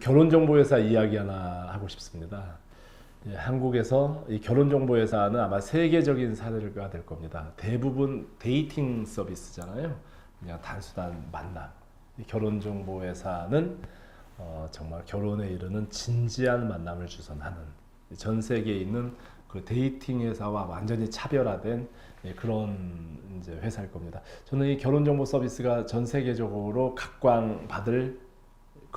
결혼정보회사 이야기 하나 하고 싶습니다. 예, 한국에서 이 결혼정보회사는 아마 세계적인 사례가 될 겁니다. 대부분 데이팅 서비스잖아요. 그냥 단순한 만남. 이 결혼정보회사는 어, 정말 결혼에 이르는 진지한 만남을 주선하는 전 세계에 있는 그 데이팅 회사와 완전히 차별화된 예, 그런 이제 회사일 겁니다. 저는 이 결혼정보 서비스가 전 세계적으로 각광받을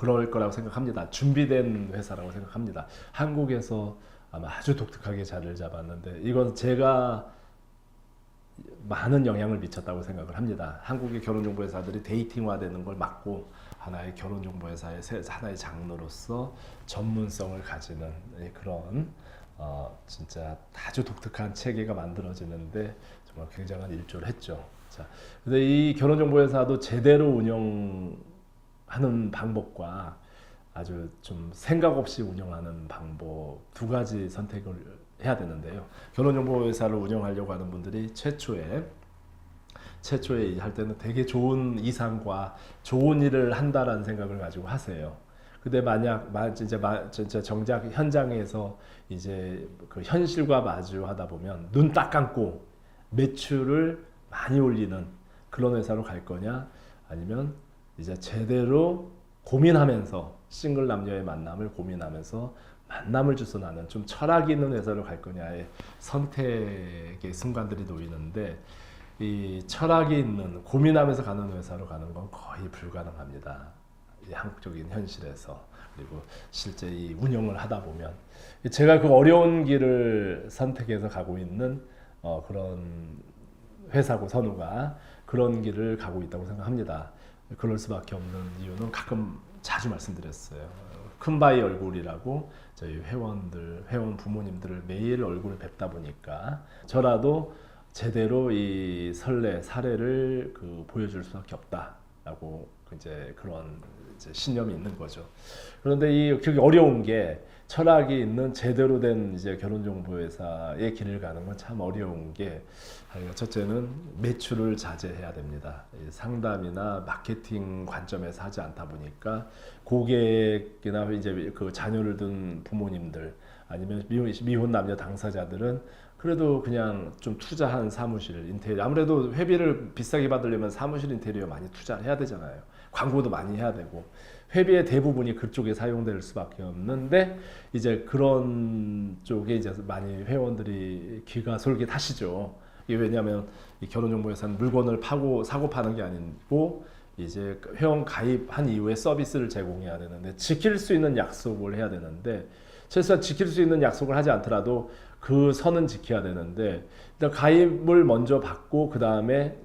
그럴 거라고 생각합니다. 준비된 회사라고 생각합니다. 한국에서 아마 아주 독특하게 자리를 잡았는데 이건 제가 많은 영향을 미쳤다고 생각을 합니다. 한국의 결혼정보회사들이 데이팅화되는 걸 막고 하나의 결혼정보회사의 새- 하나의 장르로서 전문성을 가지는 그런 어, 진짜 아주 독특한 체계가 만들어지는데 정말 굉장한 일조를 했죠. 자, 근데 이 결혼정보회사도 제대로 운영 하는 방법과 아주 좀 생각 없이 운영하는 방법 두 가지 선택을 해야 되는데요. 결혼정보회사를 운영하려고 하는 분들이 최초에 최초에 할 때는 되게 좋은 이상과 좋은 일을 한다라는 생각을 가지고 하세요. 근데 만약 마- 진짜 마- 진짜 정작 현장에서 이제 그 현실과 마주하다 보면 눈 딱 감고 매출을 많이 올리는 그런 회사로 갈 거냐 아니면 이제 제대로 고민하면서 싱글 남녀의 만남을 고민하면서 만남을 주선하는 좀 철학이 있는 회사로 갈 거냐의 선택의 순간들이 놓이는데 이 철학이 있는 고민하면서 가는 회사로 가는 건 거의 불가능합니다. 이 한국적인 현실에서 그리고 실제 이 운영을 하다 보면 제가 그 어려운 길을 선택해서 가고 있는 어, 그런 회사고 선우가 그런 길을 가고 있다고 생각합니다. 그럴 수밖에 없는 이유는 가끔 자주 말씀드렸어요. 큰 바위 얼굴이라고 저희 회원들, 회원 부모님들을 매일 얼굴을 뵙다 보니까 저라도 제대로 이 선례 사례를 그 보여줄 수밖에 없다라고 이제 그런 이제 신념이 있는 거죠. 그런데 이 그게 어려운 게 철학이 있는 제대로 된 이제 결혼정보회사의 길을 가는 건 참 어려운 게 첫째는 매출을 자제해야 됩니다. 이 상담이나 마케팅 관점에서 하지 않다 보니까 고객이나 이제 그 자녀를 둔 부모님들 아니면 미혼, 남녀 당사자들은 그래도 그냥 좀 투자한 사무실 인테리어 아무래도 회비를 비싸게 받으려면 사무실 인테리어 많이 투자를 해야 되잖아요. 광고도 많이 해야 되고 회비의 대부분이 그쪽에 사용될 수밖에 없는데 이제 그런 쪽에 이제 많이 회원들이 귀가 솔깃하시죠. 이게 왜냐하면 이 결혼정보회사는 물건을 파고 사고 파는 게 아니고 이제 회원 가입한 이후에 서비스를 제공해야 되는데 지킬 수 있는 약속을 해야 되는데 최소한 지킬 수 있는 약속을 하지 않더라도 그 선은 지켜야 되는데 일단 가입을 먼저 받고 그 다음에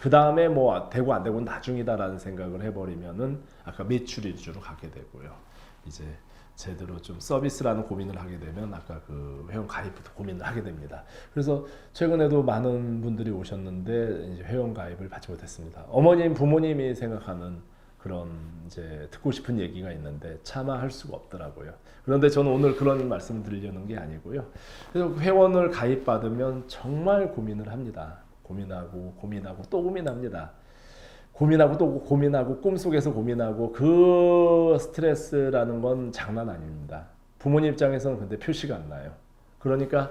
그 다음에 뭐 되고 안 되고 나중이다라는 생각을 해버리면은 아까 매출 위주로 가게 되고요. 이제 제대로 좀 서비스라는 고민을 하게 되면 아까 그 회원 가입부터 고민을 하게 됩니다. 그래서 최근에도 많은 분들이 오셨는데 이제 회원 가입을 받지 못했습니다. 어머님, 부모님이 생각하는 그런 이제 듣고 싶은 얘기가 있는데 차마 할 수가 없더라고요. 그런데 저는 오늘 그런 말씀을 드리려는 게 아니고요. 그래서 회원을 가입받으면 정말 고민을 합니다. 고민하고 고민하고 또 고민합니다. 고민하고 또 고민하고 꿈속에서 고민하고 그 스트레스라는 건 장난 아닙니다. 부모님 입장에서는 근데 표시가 안 나요. 그러니까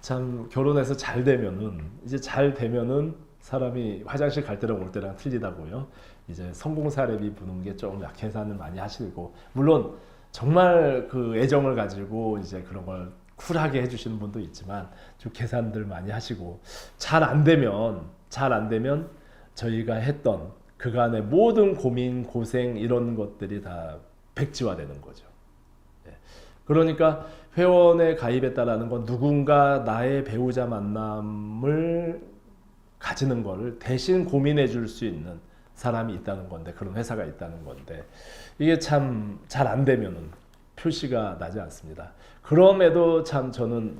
참 결혼해서 잘 되면은 이제 잘 되면은 사람이 화장실 갈 때랑 올 때랑 틀리다고요. 이제 성공 사례비 부는 게좀 계산을 많이 하시고 물론 정말 그 애정을 가지고 이제 그런 걸 쿨하게 해주시는 분도 있지만 좀 계산들 많이 하시고 잘 안 되면 잘 안 되면 저희가 했던 그간의 모든 고민 고생 이런 것들이 다 백지화되는 거죠. 예. 그러니까 회원에 가입했다라는 건 누군가 나의 배우자 만남을 가지는 거를 대신 고민해 줄 수 있는 사람이 있다는 건데 그런 회사가 있다는 건데 이게 참 잘 안 되면은 표시가 나지 않습니다. 그럼에도 참 저는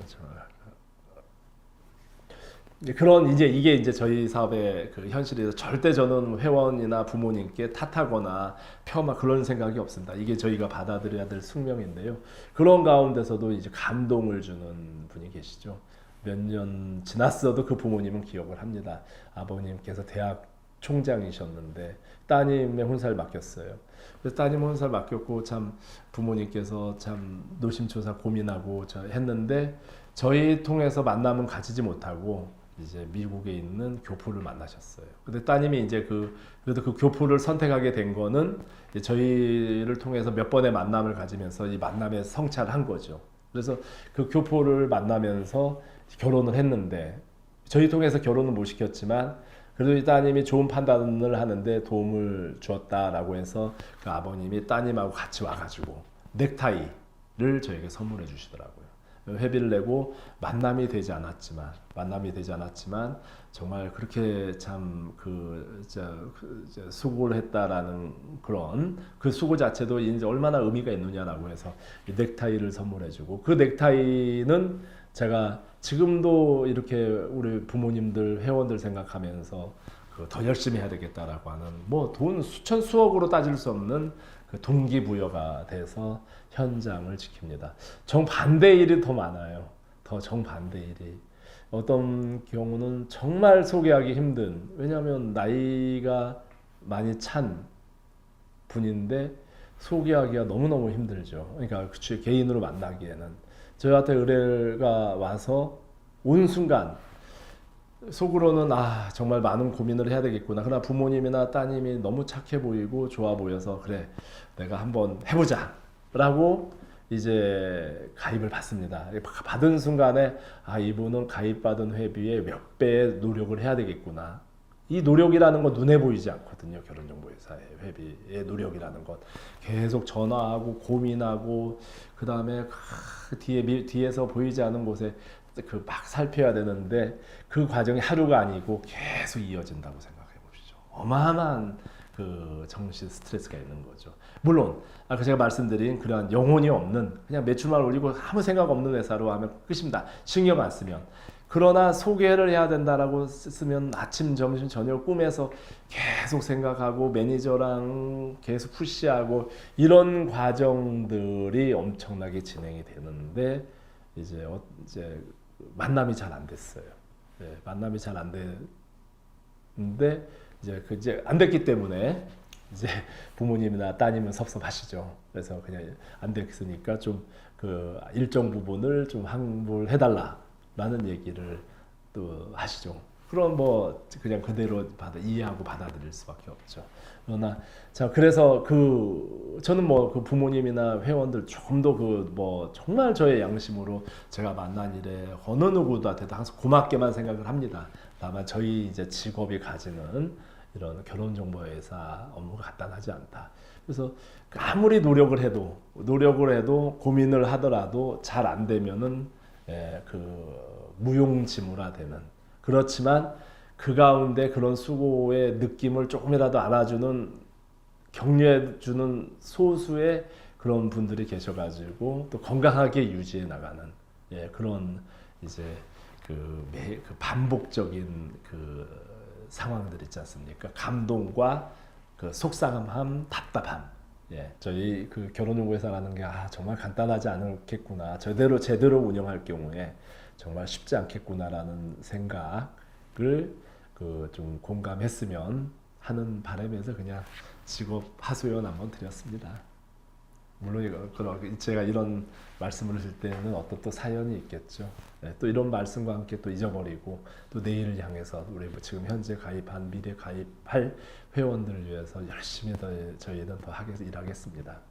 그런 이제 이게 이제 저희 사업의 그 현실에서 절대 저는 회원이나 부모님께 탓하거나 폄하 그런 생각이 없습니다. 이게 저희가 받아들여야 될 숙명인데요. 그런 가운데서도 이제 감동을 주는 분이 계시죠. 몇 년 지났어도 그 부모님은 기억을 합니다. 아버님께서 대학 총장이셨는데 따님의 혼사를 맡겼어요. 그래서 따님 혼사를 맡겼고 참 부모님께서 참 노심초사 고민하고 저 했는데 저희 통해서 만남은 가지지 못하고 이제 미국에 있는 교포를 만나셨어요. 근데 따님이 이제 그 그래도 그 교포를 선택하게 된 거는 저희를 통해서 몇 번의 만남을 가지면서 이 만남에 성찰한 거죠. 그래서 그 교포를 만나면서 결혼을 했는데 저희 통해서 결혼은 못 시켰지만 그래도 이 따님이 좋은 판단을 하는데 도움을 주었다라고 해서 그 아버님이 따님하고 같이 와가지고 넥타이를 저에게 선물해 주시더라고요. 회비를 내고 만남이 되지 않았지만 만남이 되지 않았지만 정말 그렇게 참그 수고를 했다라는 그런 그 수고 자체도 이제 얼마나 의미가 있느냐라고 해서 이 넥타이를 선물해주고 그 넥타이는 제가 지금도 이렇게 우리 부모님들 회원들 생각하면서 그더 열심히 해야 되겠다라고 하는 뭐 돈 수천 수억으로 따질 수 없는 그 동기부여가 돼서 현장을 지킵니다. 정반대 일이 더 많아요. 더 정반대 일이 어떤 경우는 정말 소개하기 힘든 왜냐하면 나이가 많이 찬 분인데 소개하기가 너무너무 힘들죠. 그러니까 그치, 개인으로 만나기에는 저희한테 의뢰가 와서 온 순간 속으로는 아 정말 많은 고민을 해야 되겠구나. 그러나 부모님이나 따님이 너무 착해 보이고 좋아 보여서 그래 내가 한번 해보자라고 이제 가입을 받습니다. 받은 순간에 아 이분은 가입받은 회비에 몇 배의 노력을 해야 되겠구나. 이 노력이라는 건 눈에 보이지 않거든요. 결혼정보회사의 회비의 노력이라는 것 계속 전화하고 고민하고 그 다음에 뒤에 뒤에서 보이지 않는 곳에 그 막 살펴야 되는데 그 과정이 하루가 아니고 계속 이어진다고 생각해 보시죠. 어마어마한 그 정신 스트레스가 있는 거죠. 물론 아까 제가 말씀드린 그러한 영혼이 없는 그냥 매출만 올리고 아무 생각 없는 회사로 하면 끝입니다. 신경 안 쓰면. 그러나 소개를 해야 된다라고 쓰면 아침, 점심, 저녁 꿈에서 계속 생각하고 매니저랑 계속 푸시하고 이런 과정들이 엄청나게 진행이 되는데 이제 어, 이제 만남이 잘 안 됐어요. 네, 만남이 잘 안 됐는데 이제 그 이제 안 됐기 때문에 이제 부모님이나 따님은 섭섭하시죠. 그래서 그냥 안 됐으니까 좀 그 일정 부분을 좀 환불해 달라 라는 얘기를 또 하시죠. 그럼 뭐 그냥 그대로 받아 이해하고 받아들일 수밖에 없죠. 그러나 자 그래서 그 저는 뭐 그 부모님이나 회원들 좀더그 뭐 정말 저의 양심으로 제가 만난 일에 어느 누구한테도 항상 고맙게만 생각을 합니다. 다만 저희 이제 직업이 가지는 이런 결혼정보회사 업무가 간단하지 않다. 그래서 아무리 노력을 해도 노력을 해도 고민을 하더라도 잘 안 되면은 예, 그 무용지물화되는 그렇지만 그 가운데 그런 수고의 느낌을 조금이라도 알아주는 격려해주는 소수의 그런 분들이 계셔가지고 또 건강하게 유지해 나가는 예, 그런 이제 그, 매, 그 반복적인 그 상황들 있지 않습니까? 감동과 그 속상함, 답답함. 예, 저희 그 결혼요구회사라는 게 아, 정말 간단하지 않겠구나. 제대로 제대로 운영할 경우에 정말 쉽지 않겠구나라는 생각을 그 좀 공감했으면 하는 바람에서 그냥 직업 하소연 한번 드렸습니다. 물론 이거 제가 이런 말씀을 하실 때는 어떤 또 사연이 있겠죠. 네, 또 이런 말씀과 함께 또 잊어버리고 또 내일을 향해서 우리 뭐 지금 현재 가입한 미래 가입할 회원들을 위해서 열심히 더 저희는 더 하겠 일하겠습니다.